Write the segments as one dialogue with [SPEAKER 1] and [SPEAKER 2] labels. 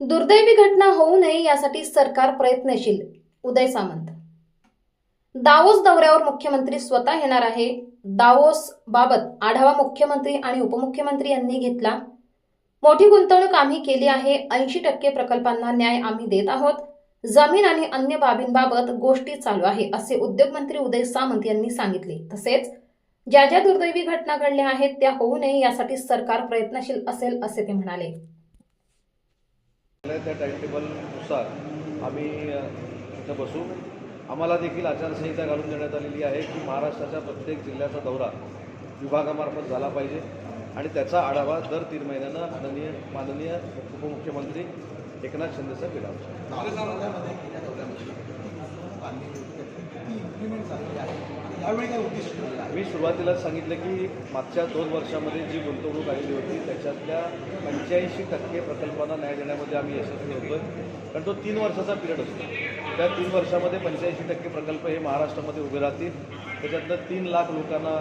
[SPEAKER 1] दुर्दैवी घटना होऊ नये यासाठी सरकार प्रयत्नशील. उदय सामंत. दावोस दौऱ्यावर मुख्यमंत्री स्वतः येणार आहे. दावोस बाबत आढावा मुख्यमंत्री आणि उपमुख्यमंत्री यांनी घेतला. मोठी गुंतवणूक आम्ही केली आहे. ऐंशी टक्के प्रकल्पांना न्याय आम्ही देत आहोत. जमीन आणि अन्य बाबींबाबत गोष्टी चालू आहे असे उद्योगमंत्री उदय सामंत यांनी सांगितले. तसेच ज्या ज्या दुर्दैवी घटना घडल्या आहेत त्या होऊ नये यासाठी सरकार प्रयत्नशील असेल असे ते म्हणाले.
[SPEAKER 2] त्या टाईमटेबलनुसार आम्ही तिथं बसू. आम्हाला देखील आचारसंहिता घालून देण्यात आलेली आहे की महाराष्ट्राच्या प्रत्येक जिल्ह्याचा दौरा विभागामार्फत झाला पाहिजे आणि त्याचा आढावा दर तीन महिन्यानं माननीय माननीय उपमुख्यमंत्री एकनाथ शिंदेसाहेब घेणार
[SPEAKER 3] यावेळी काय उद्दिष्ट
[SPEAKER 2] मी सुरुवातीलाच सांगितलं की मागच्या दोन वर्षामध्ये जी गुंतवणूक आलेली होती त्याच्यातल्या पंच्याऐंशी टक्के प्रकल्पांना न्याय देण्यामध्ये आम्ही यशस्वी होतो कारण तो तीन वर्षाचा पिरियड असतो. त्या तीन वर्षामध्ये पंच्याऐंशी टक्के प्रकल्प हे महाराष्ट्रामध्ये उभे राहतील. त्याच्यातनं तीन लाख लोकांना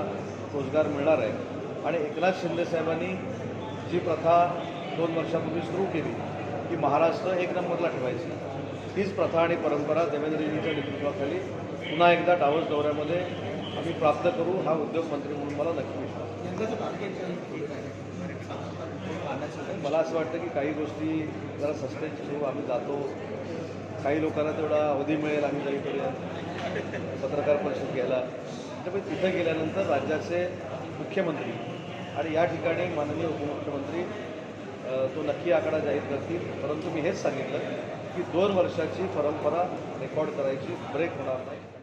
[SPEAKER 2] रोजगार मिळणार आहे. आणि एकनाथ शिंदेसाहेबांनी जी प्रथा दोन वर्षापूर्वी सुरू केली की महाराष्ट्र एक नंबरला ठेवायची. तीच प्रथा आणि परंपरा देवेंद्रजींच्या नेतृत्वाखाली पुन्हा एकदा डावस दौऱ्यामध्ये आम्ही प्राप्त करू हा उद्योग मंत्री म्हणून मला नक्की विश्वास मला असं वाटतं की काही गोष्टी जरा सस्पेन्स ठेवू आम्ही जातो. काही लोकांना तेवढा अवधी मिळेल आम्ही जरी करूया पत्रकार परिषद घ्यायला. त्यामुळे तिथं गेल्यानंतर राज्याचे मुख्यमंत्री आणि या ठिकाणी माननीय उपमुख्यमंत्री तो नक्की आकडा जाहीर करतील. परंतु मी हेच सांगितलं की दोन वर्षाची परंपरा रेकॉर्ड करायची ब्रेक होणार नाही.